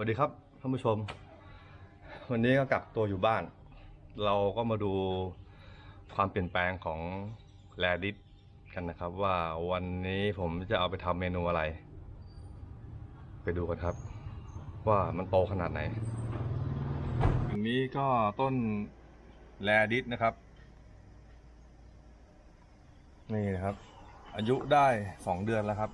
สวัสดีครับท่านผู้ชม วันนี้ก็กักตัวอยู่บ้าน เราก็มาดูความเปลี่ยนแปลงของแรดิสกันนะครับ ว่าวันนี้ผมจะเอาไปทำเมนูอะไร ไปดูกันครับ ว่ามันโตขนาดไหนอันนี้ก็ต้นแรดิสนะครับ นี่นะครับ อายุได้สองเดือนแล้วครับ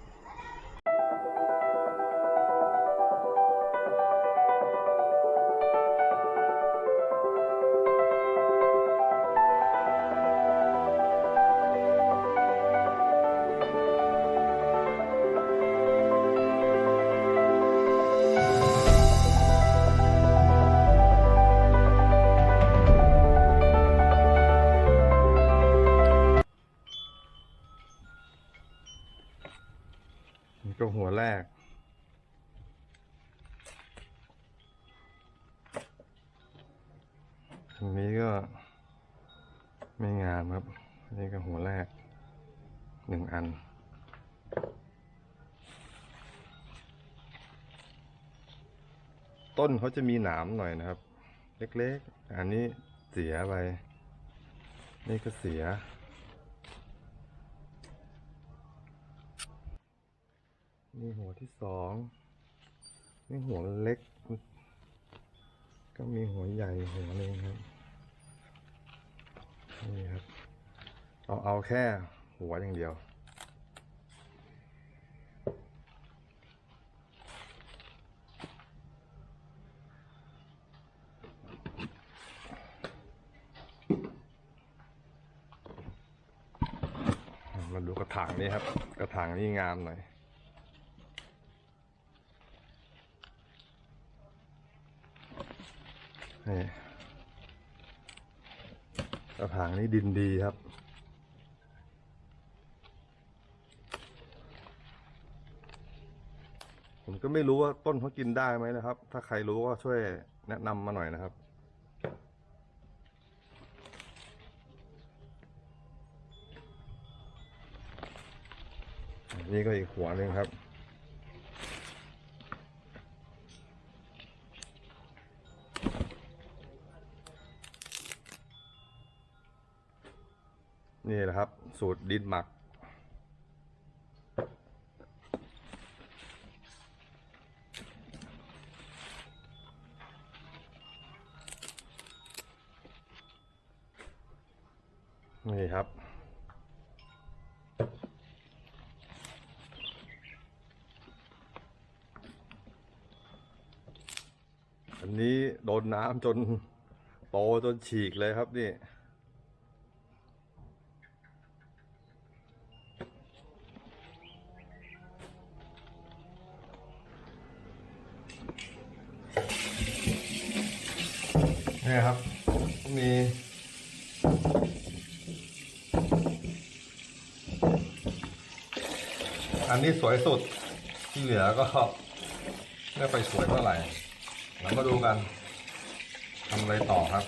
ก็หัวแรกอันนี้ก็ไม่งามครับนนี้ก็หัวแรกหนึ่งอัน ต้นเขาจะมีหนามหน่อยนะครับ เล็กๆ อันนี้เสียไป นี่ก็เสีย นี่หัวที่สองนี่หัวเล็ก ก็มีหัวใหญ่หัวหนึงครับ นี่ครับ เอาเอาแค่หัวอย่างเดียวมาดูกระถางนี้ครับ กระถางนี้งามหน่อย นี่กระถางนี้ดินดีครับ ผมก็ไม่รู้ว่าต้นเขากินได้ไหมนะครับ ถ้าใครรู้ก็ช่วยแนะนำมาหน่อยนะครับนี่ก็อีกหัวหนึ่งครับ นี่แหละครับ สูตรดินหมัก นี่ครับอันนี้โดนน้ำจนโตจนฉีกเลยครับนี่ นี่ครับ มีอันนี้สวยสุดที่เหลือก็ไม่ไปสวยเท่าไหร่เรามาดูกันทำอะไรต่อครับ